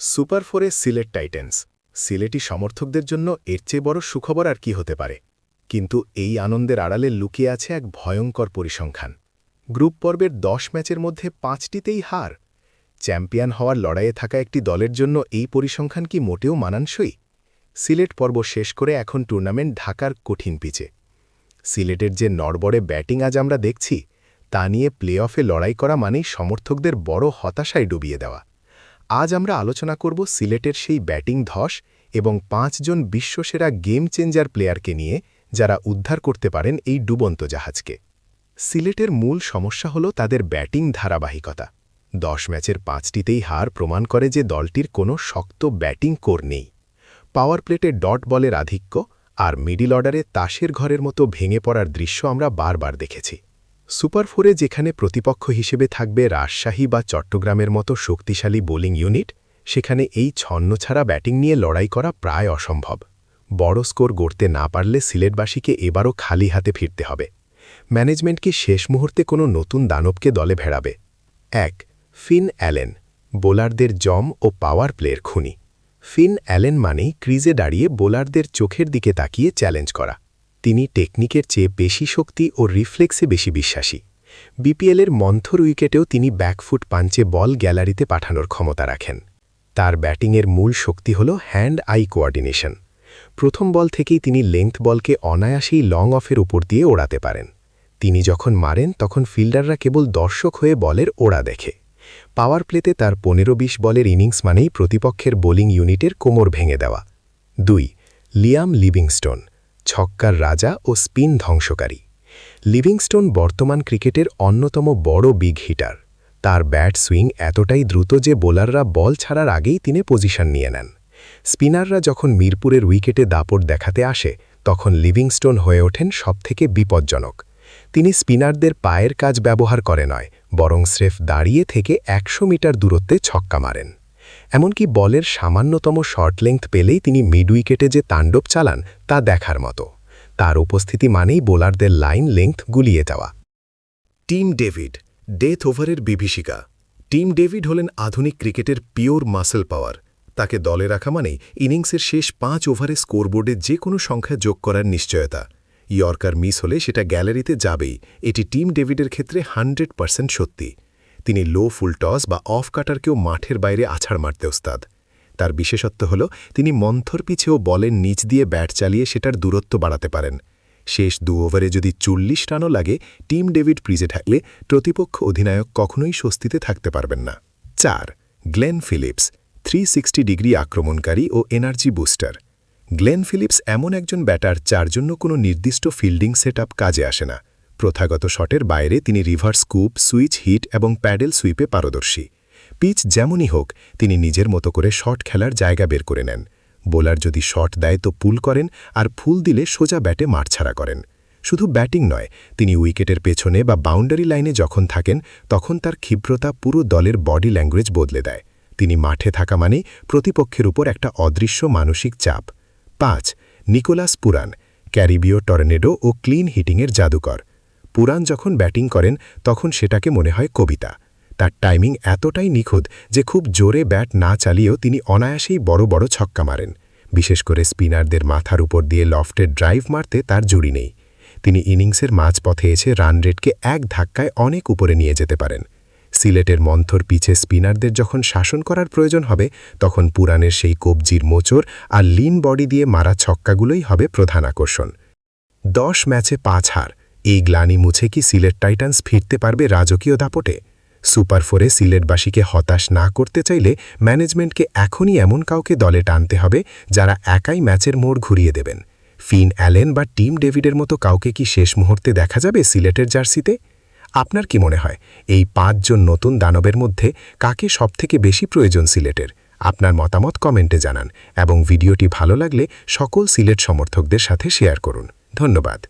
Super ফোরে Sylhet titans. Sylheti সমর্থকদের জন্য এর চেয়ে বড় সুখবর আর কি হতে পারে? কিন্তু এই আনন্দের আড়ালে লুকিয়ে আছে এক ভয়ঙ্কর পরিসংখ্যান। গ্রুপ পর্বের দশ ম্যাচের মধ্যে পাঁচটিতেই হার। চ্যাম্পিয়ন হওয়ার লড়াইয়ে থাকা একটি দলের জন্য এই পরিসংখ্যান কি মোটেও মানানসই? সিলেট পর্ব শেষ করে এখন টুর্নামেন্ট ঢাকার কঠিন পিচে। সিলেটের যে নড়বড়ে ব্যাটিং আজ আমরা দেখছি, তা নিয়ে প্লে অফে লড়াই করা মানেই সমর্থকদের বড় হতাশায় ডুবিয়ে দেওয়া। আজ আমরা আলোচনা করব সিলেটের সেই ব্যাটিং ধস এবং পাঁচজন বিশ্বসেরা গেম চেঞ্জার প্লেয়ারকে নিয়ে যারা উদ্ধার করতে পারেন এই ডুবন্ত জাহাজকে। সিলেটের মূল সমস্যা হল তাদের ব্যাটিং ধারাবাহিকতা। দশ ম্যাচের পাঁচটিতেই হার প্রমাণ করে যে দলটির কোনো শক্ত ব্যাটিং কোর নেই। পাওয়ার প্লেটে ডট বলের আধিক্য আর মিডিল অর্ডারে তাসের ঘরের মতো ভেঙে পড়ার দৃশ্য আমরা বারবার দেখেছি। সুপার ফোরে যেখানে প্রতিপক্ষ হিসেবে থাকবে রাজশাহী বা চট্টগ্রামের মতো শক্তিশালী বোলিং ইউনিট, সেখানে এই ছন্ন ছাড়া ব্যাটিং নিয়ে লড়াই করা প্রায় অসম্ভব। বড় স্কোর গড়তে না পারলে সিলেটবাসীকে এবারও খালি হাতে ফিরতে হবে। ম্যানেজমেন্ট কি শেষ মুহূর্তে কোনো নতুন দানবকে দলে ভেড়াবে? এক, ফিন অ্যালেন, বোলারদের জম ও পাওয়ার প্লের খুনি। ফিন অ্যালেন মানেই ক্রিজে দাঁড়িয়ে বোলারদের চোখের দিকে তাকিয়ে চ্যালেঞ্জ করা। তিনি টেকনিকের চেয়ে বেশি শক্তি ও রিফ্লেক্সে বেশি বিশ্বাসী। বিপিএলের মন্থর উইকেটেও তিনি ব্যাকফুট পাঞ্চে বল গ্যালারিতে পাঠানোর ক্ষমতা রাখেন। তার ব্যাটিংয়ের মূল শক্তি হল হ্যান্ড আই কোঅর্ডিনেশন প্রথম বল থেকেই তিনি লেংথ বলকে অনায়াসেই লং অফের উপর দিয়ে ওড়াতে পারেন। তিনি যখন মারেন, তখন ফিল্ডাররা কেবল দর্শক হয়ে বলের ওড়া দেখে। পাওয়ার প্লেতে তার পনেরো বিশ বলের ইনিংস মানেই প্রতিপক্ষের বোলিং ইউনিটের কোমর ভেঙে দেওয়া। দুই, লিয়াম লিভিংস্টোন। ছক্কার রাজা ও স্পিন ধ্বংসকারী। লিভিংস্টোন বর্তমান ক্রিকেটের অন্যতম বড় বিগ হিটার। তার ব্যাট সুইং এতটাই দ্রুত যে বোলাররা বল ছাড়ার আগেই তিনি পজিশন নিয়ে নেন। স্পিনাররা যখন মিরপুরের উইকেটে দাপট দেখাতে আসে, তখন লিভিংস্টোন হয়ে ওঠেন সবথেকে বিপজ্জনক। তিনি স্পিনারদের পায়ের কাজ ব্যবহার করে নয়, বরং স্রেফ দাঁড়িয়ে থেকে একশো মিটার দূরত্বে ছক্কা মারেন। এমনকি বলের সামান্যতম শর্ট লেংথ পেলেই তিনি মিড উইকেটে যে তাণ্ডব চালান তা দেখার মতো। তার উপস্থিতি মানেই বোলারদের লাইন লেংথ গুলিয়ে যাওয়া। টিম ডেভিড, ডেথ ওভারের বিভীষিকা। টিম ডেভিড হলেন আধুনিক ক্রিকেটের পিওর মাসেল পাওয়ার। তাকে দলে রাখা মানেই ইনিংসের শেষ পাঁচ ওভারে স্কোরবোর্ডে যে কোনো সংখ্যা যোগ করার নিশ্চয়তা। ইয়র্কার মিস হলে সেটা গ্যালারিতে যাবেই। এটি টিম ডেভিডের ক্ষেত্রে হান্ড্রেড পার্সেন্ট সত্যি। তিনি লো ফুল টস বা অফ কাটারকেও মাঠের বাইরে আছাড় মারতে ওস্তাদ। তার বিশেষত্ব হল, তিনি মন্থর পিছেও বলের নিচ দিয়ে ব্যাট চালিয়ে সেটার দূরত্ব বাড়াতে পারেন। শেষ দু ওভারে যদি চল্লিশ রানও লাগে, টিম ডেভিড প্রিজে থাকলে প্রতিপক্ষ অধিনায়ক কখনোই স্বস্তিতে থাকতে পারবেন না। চার, গ্লেন ফিলিপস থ্রি ডিগ্রি আক্রমণকারী ও এনার্জি বুস্টার। গ্লেন ফিলিপস এমন একজন ব্যাটার যার জন্য কোনো নির্দিষ্ট ফিল্ডিং সেট কাজে আসে না। প্রথাগত শটের বাইরে তিনি রিভার স্কুপ, সুইচ হিট এবং প্যাডেল সুইপে পারদর্শী। পিচ যেমনই হোক, তিনি নিজের মতো করে শট খেলার জায়গা বের করে নেন। বোলার যদি শট দেয় তো পুল করেন আর ফুল দিলে সোজা ব্যাটে মারছাড়া করেন। শুধু ব্যাটিং নয়, তিনি উইকেটের পেছনে বা বাউন্ডারি লাইনে যখন থাকেন, তখন তার ক্ষিপ্রতা পুরো দলের বডি ল্যাঙ্গুয়েজ বদলে দেয়। তিনি মাঠে থাকা মানে প্রতিপক্ষের উপর একটা অদৃশ্য মানসিক চাপ। পাঁচ, নিকোলাস পুরান ক্যারিবিও টর্নেডো ও ক্লিন হিটিংয়ের জাদুকর। পুরান যখন ব্যাটিং করেন, তখন সেটাকে মনে হয় কবিতা। তার টাইমিং এতটাই নিখুঁত যে খুব জোরে ব্যাট না চালিয়েও তিনি অনায়াসেই বড় বড় ছক্কা মারেন। বিশেষ করে স্পিনারদের মাথার উপর দিয়ে লফটের ড্রাইভ মারতে তার জুড়ি নেই। তিনি ইনিংসের মাঝপথে এসে রান রেটকে এক ধাক্কায় অনেক উপরে নিয়ে যেতে পারেন। সিলেটের মন্থর পিছে স্পিনারদের যখন শাসন করার প্রয়োজন হবে, তখন পুরাণের সেই কবজির মোচর আর লিন বডি দিয়ে মারা ছক্কাগুলোই হবে প্রধান আকর্ষণ। দশ ম্যাচে পাঁচ হার এই গ্লানি মুছে কি সিলেট টাইটান্স ফিরতে পারবে রাজকীয় দাপটে? সুপার ফোরে সিলেটবাসীকে হতাশ না করতে চাইলে ম্যানেজমেন্টকে এখনই এমন কাউকে দলে টানতে হবে যারা একাই ম্যাচের মোড় ঘুরিয়ে দেবেন। ফিন অ্যালেন বা টিম ডেভিডের মতো কাউকে কি শেষ মুহূর্তে দেখা যাবে সিলেটের জার্সিতে? আপনার কি মনে হয়, এই পাঁচজন নতুন দানবের মধ্যে কাকে সবথেকে বেশি প্রয়োজন সিলেটের? আপনার মতামত কমেন্টে জানান এবং ভিডিওটি ভালো লাগলে সকল সিলেট সমর্থকদের সাথে শেয়ার করুন। ধন্যবাদ।